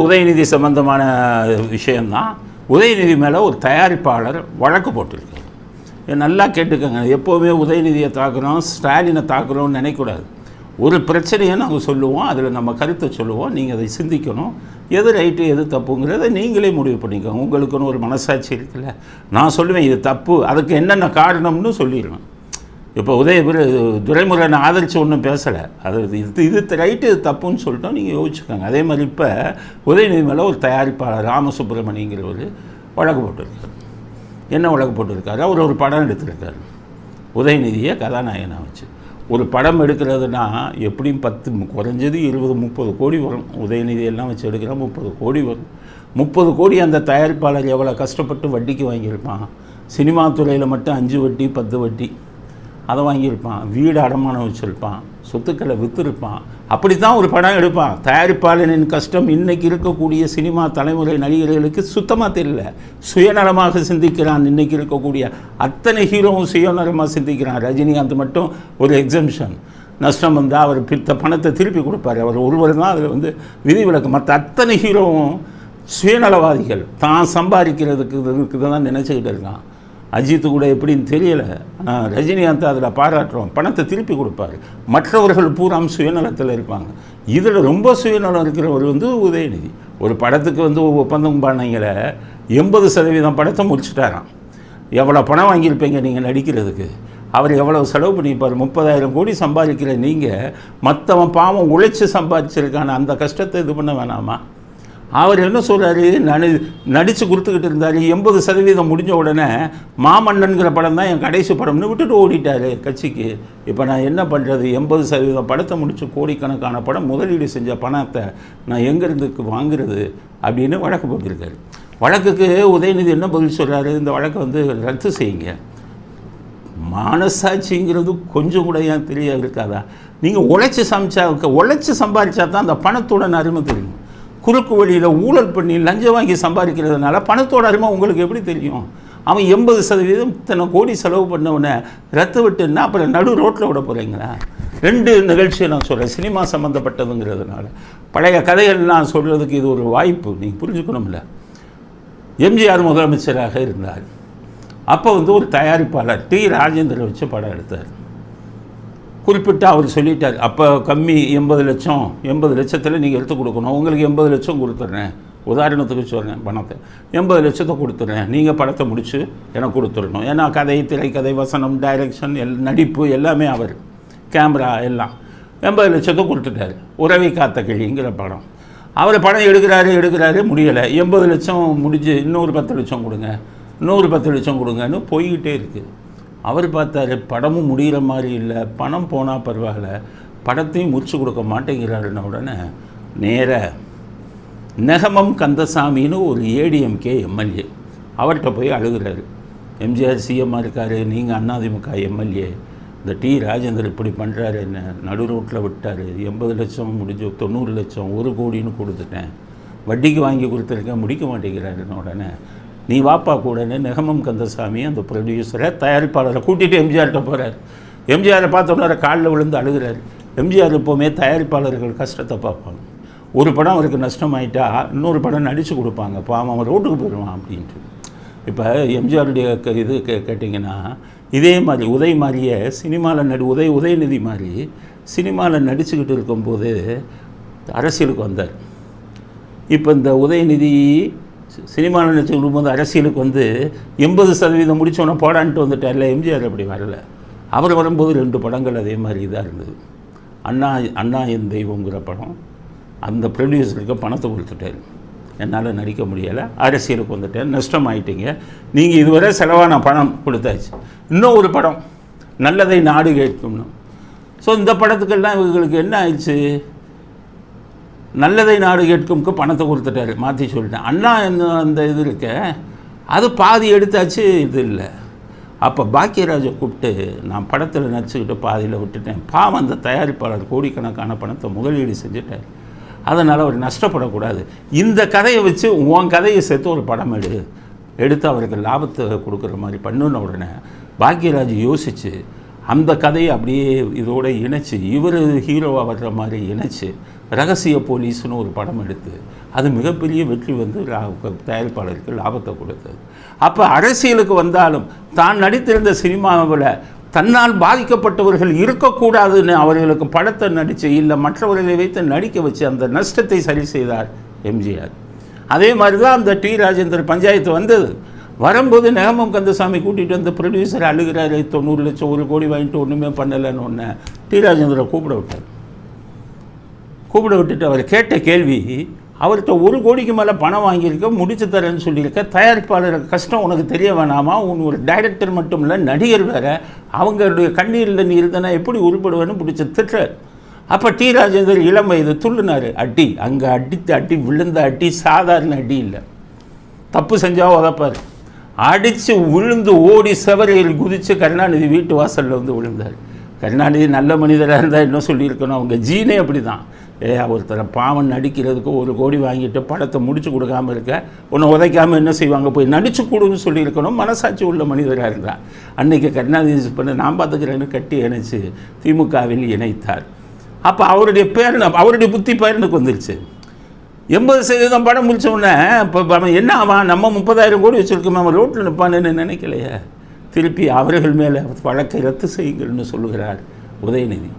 உதயநிதி சம்பந்தமான விஷயம்தான் உதயநிதி மேலே ஒரு தயாரிப்பாளர் வழக்கு போட்டிருக்காரு இதை நல்லா கேட்டுக்கோங்க. எப்போவுமே உதயநிதியை தாக்குறோம் ஸ்டாலினை தாக்குறோம்னு நினைக்கக்கூடாது ஒரு பிரச்சனையை நாங்கள் சொல்லுவோம் அதில் நம்ம கருத்தை சொல்லுவோம் நீங்கள் அதை சிந்திக்கணும். எது ரைட்டு எது தப்புங்கிறத நீங்களே முடிவு பண்ணிக்கோங்க. உங்களுக்குன்னு ஒரு மனசாட்சி இருக்குல்ல. நான் சொல்லுவேன் இது தப்பு அதுக்கு என்னென்ன காரணம்னு சொல்லிடணும் இப்போ உதய துரைமுருகனை ஆதரித்து ஒன்றும் பேசலை. அது இது இது ரைட்டு இது தப்புன்னு சொல்லிட்டோம் நீங்கள் யோசிச்சுக்கோங்க. அதே மாதிரி இப்போ உதயநிதி மேலே ஒரு தயாரிப்பாளர் ராமசுப்ரமணியங்கிறவர் வழக்கு போட்டிருக்காரு. என்ன வழக்கு போட்டிருக்காரு? அவர் ஒரு படம் எடுத்திருக்காரு. உதயநிதியை கதாநாயகனாக வச்சு. ஒரு படம் எடுக்கிறதுனா எப்படியும் பத்து குறைஞ்சது இருபது முப்பது கோடி வரும். உதயநிதி எல்லாம் வச்சு எடுக்கிற முப்பது கோடி வரும். முப்பது கோடி அந்த தயாரிப்பாளர் எவ்வளோ கஷ்டப்பட்டு வட்டிக்கு வாங்கியிருப்பான்? சினிமா துறையில் மட்டும் அஞ்சு வட்டி பத்து வட்டி. அதை வாங்கியிருப்பான். வீடு அடமானம் வச்சுருப்பான். சொத்துக்களை விற்றுருப்பான் அப்படி தான் ஒரு படம் எடுப்பான். தயாரிப்பாளனின் கஷ்டம் இன்றைக்கி இருக்கக்கூடிய சினிமா தலைமுறை நடிகர்களுக்கு சுத்தமாக தெரியல. சுயநலமாக சிந்திக்கிறான். இன்றைக்கி இருக்கக்கூடிய அத்தனை ஹீரோவும் சுயநலமாக சிந்திக்கிறான். ரஜினிகாந்த் மட்டும் ஒரு எக்ஸம்ஷன் நஷ்டம் வந்தால் அவர் பித்த பணத்தை திருப்பி கொடுப்பார். அவர் ஒருவர் தான் அதில் வந்து விதிவிலக்கு மற்ற அத்தனை ஹீரோவும் சுயநலவாதிகள் தான் சம்பாதிக்கிறதுக்கு இதுக்கு தான் நினச்சிக்கிட்டு இருக்கான். அஜித்து கூட எப்படின்னு தெரியலை. ஆனால் ரஜினிகாந்த் அதில் பாராட்டுறோம். பணத்தை திருப்பி கொடுப்பார். மற்றவர்கள் பூராம் சுயநலத்தில் இருப்பாங்க. இதில் ரொம்ப சுயநலம் இருக்கிறவர் வந்து உதயநிதி. ஒரு படத்துக்கு வந்து ஒப்பந்தம் பண்ணீங்கள எண்பது சதவீதம் படத்தை முடிச்சுட்டாராம். எவ்வளோ பணம் வாங்கியிருப்பீங்க நீங்கள் நடிக்கிறதுக்கு? அவர் எவ்வளோ செலவு பண்ணியிருப்பார்? முப்பதாயிரம் கோடி சம்பாதிக்கிற நீங்கள் மற்றவன் பாவம் உழைச்சி சம்பாதிச்சிருக்கான அந்த கஷ்டத்தை இது பண்ண வேணாமா? அவர் என்ன சொல்கிறாரு நடி நடித்து கொடுத்துக்கிட்டு இருந்தார். எண்பது சதவீதம் முடிஞ்ச உடனே மாமன்னன்கிற படம் தான் என் கடைசி படம்னு விட்டுட்டு ஓடிட்டார் கட்சிக்கு. இப்போ நான் என்ன பண்ணுறது எண்பது சதவீதம் படத்தை முடித்து கோடிக்கணக்கான படம் முதலீடு செஞ்ச பணத்தை நான் எங்கேருந்துக்கு வாங்குறது அப்படின்னு வழக்கு போட்டிருக்காரு. வழக்குக்கு உதயநிதி என்ன பதில் சொல்கிறாரு இந்த வழக்கை வந்து ரத்து செய்யுங்க. மனசாட்சிங்கிறது கொஞ்சம் கூட ஏன் தெரியாது இருக்காதா? நீங்கள் உழைச்சி சமைச்சா உழைச்சி சம்பாதிச்சா தான் அந்த பணத்தோட அருமை தெரியும். குறுக்கு வழியில் ஊழல் பண்ணி லஞ்சம் வாங்கி சம்பாதிக்கிறதுனால பணத்தோட அருமை உங்களுக்கு எப்படி தெரியும்? அவன் எண்பது சதவீதம் இத்தனை கோடி செலவு பண்ணவனை ரத்து விட்டுன்னா அப்புறம் நடு ரோட்டில் விட போகிறீங்களா ரெண்டு நிகழ்ச்சியை நான் சொல்கிறேன் சினிமா சம்மந்தப்பட்டதுங்கிறதுனால பழைய கதைகள்லாம் சொல்கிறதுக்கு இது ஒரு வாய்ப்பு. நீங்கள் புரிஞ்சுக்கணும்ல. எம்ஜிஆர் முதலமைச்சராக இருந்தார். அப்போ வந்து ஒரு தயாரிப்பாளர் டி. ராஜேந்திரன் வச்சு படம் எடுத்தார். குறிப்பிட்டு அவர் சொல்லிட்டார். அப்போ கம்மி எண்பது லட்சம் எண்பது லட்சத்தில் நீங்கள் எடுத்து கொடுக்கணும். உங்களுக்கு எண்பது லட்சம் கொடுத்துட்றேன் உதாரணத்துக்கு சொல்கிறேன் பணத்தை. எண்பது லட்சத்தை கொடுத்துட்றேன் நீங்கள் படத்தை முடித்து எனக்கு கொடுத்துடணும். ஏன்னா கதை திரைக்கதை வசனம் டைரக்ஷன் எல் நடிப்பு எல்லாமே அவர். கேமரா எல்லாம். எண்பது லட்சத்தை கொடுத்துட்டார். உறவை காத்த கிளிங்கிற படம். அவர் படம் எடுக்கிறாரு எடுக்கிறாரு முடியலை. எண்பது லட்சம் முடிஞ்சு இன்னொரு பத்து லட்சம் கொடுங்க. இன்னொரு பத்து லட்சம் கொடுங்கன்னு போய்கிட்டே இருக்குது அவர் பார்த்தாரு படமும் முடிகிற மாதிரி இல்லை பணம் போனால் பரவாயில்ல படத்தையும் முடிச்சு கொடுக்க மாட்டேங்கிறாருன்ன உடனே நேர நெகமம் கந்தசாமின்னு ஒரு ஏடிஎம்கே எம்எல்ஏ அவர்கிட்ட போய் அழுகிறாரு. எம்ஜிஆர் சிஎம்மாக இருக்கார் நீங்கள் அண்ணாதிமுக எம்எல்ஏ இந்த டி ராஜேந்தர் இப்படி பண்ணுறாரு என்ன நடு ரோட்டில் விட்டார் எண்பது லட்சம் முடிஞ்சு தொண்ணூறு லட்சம் ஒரு கோடின்னு கொடுத்துட்டேன் வட்டிக்கு வாங்கி கொடுத்துருக்கேன் முடிக்க மாட்டேங்கிறாருன்னு உடனே நீ வாப்பா கூடன்னு நெகமம் கந்தசாமி அந்த ப்ரொடியூசரை தயாரிப்பாளரை கூட்டிகிட்டு எம்ஜிஆர்கிட்ட போகிறார் எம்ஜிஆரை பார்த்தோன்னே காலில் விழுந்து அழுகிறார். எம்ஜிஆர் எப்போவுமே தயாரிப்பாளர்கள் கஷ்டத்தை பார்ப்பாங்க. ஒரு படம் அவருக்கு நஷ்டமாயிட்டா இன்னொரு படம் நடித்து கொடுப்பாங்க. பாவம் அவன் ரோட்டுக்கு போயிடுவான் அப்படின்ட்டு. இப்போ எம்ஜிஆருடைய க இது கே கேட்டிங்கன்னா இதே மாதிரி உதய் மாதிரியே சினிமாவில் நடி உதய் உதயநிதி மாதிரி சினிமாவில் நடிச்சுக்கிட்டு இருக்கும்போது அரசியலுக்கு வந்தார். இப்போ இந்த உதயநிதி சினிமாவில் நடிச்சு விடும்போது அரசியலுக்கு வந்து எண்பது சதவீதம் முடித்தோன்னே போடான்ட்டு வந்துட்டார்ல எம்ஜிஆர் அப்படி வரல. அவர் வரும்போது ரெண்டு படங்கள் அதே மாதிரி இதாக இருந்தது. அண்ணா அண்ணா என் தெய்வங்கிற படம். அந்த ப்ரொடியூசருக்கு பணத்தை கொடுத்துட்டார். என்னால் நடிக்க முடியலை அரசியலுக்கு வந்துட்டேன் நஷ்டமாயிட்டீங்க. நீங்கள் இதுவரை செலவான பணம் கொடுத்தாச்சு. இன்னும் ஒரு படம் நல்லதை நாடு கேட்கணும் ஸோ இந்த படத்துக்கெல்லாம் இவங்களுக்கு என்ன ஆயிடுச்சு? நல்லதை நாடு கேட்கும்க்கு பணத்தை கொடுத்துட்டாரு மாற்றி சொல்லிட்டேன். அண்ணா என்ன அந்த இது இருக்க அது பாதி எடுத்தாச்சு இது இல்லை. அப்போ பாக்கியராஜை கூப்பிட்டு நான் படத்தில் நடிச்சுக்கிட்டு பாதியில் விட்டுட்டேன். பாவம் அந்த தயாரிப்பாளர் கோடிக்கணக்கான பணத்தை முதலீடு செஞ்சுட்டார். அதனால் அவர் நஷ்டப்படக்கூடாது. இந்த கதையை வச்சு உன் கதையை சேர்த்து ஒரு படம் எடு. எடுத்து அவருக்கு லாபத்தை கொடுக்குற மாதிரி பண்ணுன உடனே பாக்கியராஜ் யோசித்து அந்த கதையை அப்படியே இதோட இணைச்சி இவர் ஹீரோவாக வர்ற மாதிரி இணைச்சி ரகசிய போலீஸ்னு ஒரு படம் எடுத்து அது மிகப்பெரிய வெற்றி வந்து தயாரிப்பாளருக்கு லாபத்தை கொடுத்தது. அப்போ அரசியலுக்கு வந்தாலும் தான் நடித்திருந்த சினிமாவில் தன்னால் பாதிக்கப்பட்டவர்கள் இருக்கக்கூடாதுன்னு அவர்களுக்கு படத்தை நடித்து இல்லை மற்றவர்களை வைத்து நடிக்க வச்சு அந்த நஷ்டத்தை சரி செய்தார் எம்ஜிஆர். அதே மாதிரி தான் அந்த டி. ராஜேந்தர் பஞ்சாயத்து வந்தது. வரும்போது நேமம் கந்தசாமி கூட்டிகிட்டு வந்து ப்ரொடியூசர் அழுகிறாரு. தொண்ணூறு லட்சம் ஒரு கோடி வாங்கிட்டு ஒன்றுமே பண்ணலைன்னு ஒன்று டி ராஜேந்திர கூப்பிட விட்டார். கூப்பிட விட்டுட்டு அவர் கேட்ட கேள்வி அவர்கிட்ட ஒரு கோடிக்கு மேலே பணம் வாங்கியிருக்க முடிச்சு தரேன்னு சொல்லியிருக்க தயாரிப்பாளர் கஷ்டம் உனக்கு தெரிய வேணாமா? உன் ஒரு டைரக்டர் மட்டும் இல்லை நடிகர் வேற. அவங்களுடைய கண்ணீரில் நீ இருந்தனா எப்படி உருப்படுவேன்னு பிடிச்ச திட்டுற அப்போ டி ராஜேந்தர் இளம் வயது துள்ளுனார். அடி அங்கே அடித்து அடி விழுந்த அடி சாதாரண அடி இல்லை. தப்பு செஞ்சால் உதப்பார் அடித்து விழுந்து ஓடி செவரையில் குதித்து கருணாநிதி வீட்டு வாசலில் வந்து விழுந்தார். கருணாநிதி நல்ல மனிதராக இருந்தால் என்ன சொல்லியிருக்கணும்? அவங்க ஜீனே அப்படி தான் ஏ ஒருத்தரை பாவம் நடிக்கிறதுக்கு ஒரு கோடி வாங்கிட்டு படத்தை முடிச்சு கொடுக்காம இருக்க உன்னை உதைக்காமல் என்ன செய்வாங்க? போய் நடிச்சு கொடுன்னு சொல்லியிருக்கணும். மனசாட்சி உள்ள மனிதராக இருந்தார் அன்னைக்கு கருணாநிதி பண்ண நான் பார்த்துக்கிறேன்னு கட்டி இணைச்சு திமுகவில் இணைத்தார். அப்போ அவருடைய பேர் அவருடைய புத்தி பேரனுக்கு வந்துருச்சு. எண்பது சதவீதம் படம் முடிச்ச உடனே இப்போ அவன் என்ன ஆவான்? நம்ம முப்பதாயிரம் கோடி வச்சுருக்கோம் அவன் ரோட்டில் நிற்பான்னு நினைக்கலையே. திருப்பி அவர்கள் மேலே வழக்கை ரத்து செய்யுங்கள்னு சொல்லுகிறார் உதயநிதி.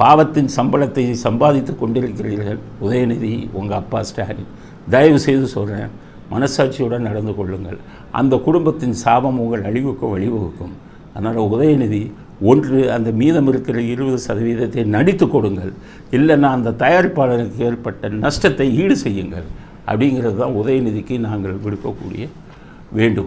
பாவத்தின் சம்பளத்தை சம்பாதித்து கொண்டிருக்கிறீர்கள் உதயநிதி உங்கள் அப்பா ஸ்டாலின். தயவு செய்து சொல்கிறேன் மனசாட்சியுடன் நடந்து கொள்ளுங்கள். அந்த குடும்பத்தின் சாபம் உங்கள் அழிவுக்கு வழிவகுக்கும். அதனால் உதயநிதி ஒன்று அந்த மீதம் இருக்கிற இருபது சதவீதத்தை நடித்து கொடுங்கள். இல்லைன்னா அந்த தயாரிப்பாளருக்கு ஏற்பட்ட நஷ்டத்தை ஈடு செய்யுங்கள். அப்படிங்கிறது தான் உதயநிதிக்கு நாங்கள் விடுக்கக்கூடிய வேண்டுகோள்.